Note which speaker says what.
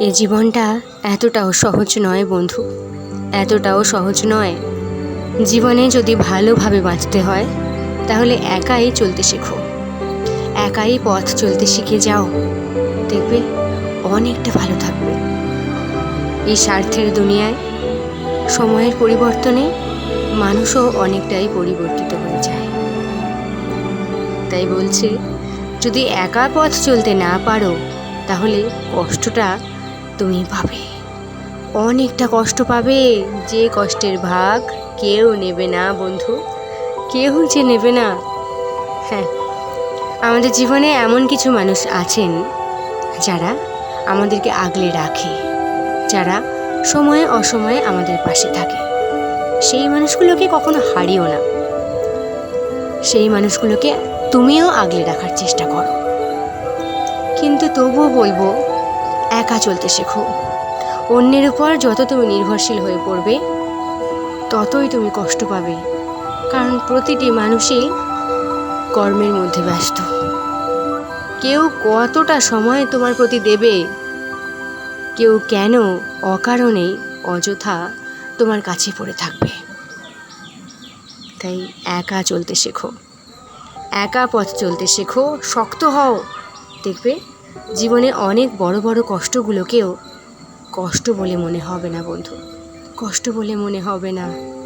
Speaker 1: এ জীবনটা এতটাও সহজ নয় বন্ধু। এতটাও সহজ নয়। জীবনে যদি ভালোভাবে বাঁচতে হয়, তাহলে একাই চলতে শেখো। একাই পথ চলতে শিখে যাও। দেখবে অনেকটা ভালো থাকবে। এই স্বার্থের দুনিয়ায় সময়ের পরিবর্তনে মানুষও অনেকটাই পরিবর্তিত হয়ে যায়। তাই বলছি, যদি একা পথ চলতে না পারো, তাহলে কষ্টটা তুমি পাবে। অনেকটা কষ্ট পাবে। যে কষ্টের ভাগ কেউ নেবে না, বন্ধু। কেউ যে নেবে না। হ্যাঁ আমাদের জীবনে এমন কিছু মানুষ আছেন যারা আমাদেরকে আগলে রাখে, যারা সময়ে অসময়ে আমাদের পাশে থাকে। সেই মানুষগুলোকে কখনো হারিও না। সেই মানুষগুলোকে তুমিও আগলে রাখার চেষ্টা করো। কিন্তু তবুও বলব একা চলতে শেখো। অন্যের উপর যত তুমি নির্ভরশীল হয়ে পড়বে, ততই তুমি কষ্ট পাবে। কারণ প্রতিটি মানুষই কর্মের মধ্যে ব্যস্ত। কেউ কতটা সময় তোমার প্রতি দেবে, কেউ কেন অকারণে অযথা তোমার কাছে পড়ে থাকবে। তাই একা চলতে শেখো। একা পথ চলতে শেখো, শক্ত হও, দেখবে জীবনে অনেক বড় বড় কষ্টগুলোকেও কষ্ট বলে মনে হবে না, বন্ধু। কষ্ট বলে মনে হবে না।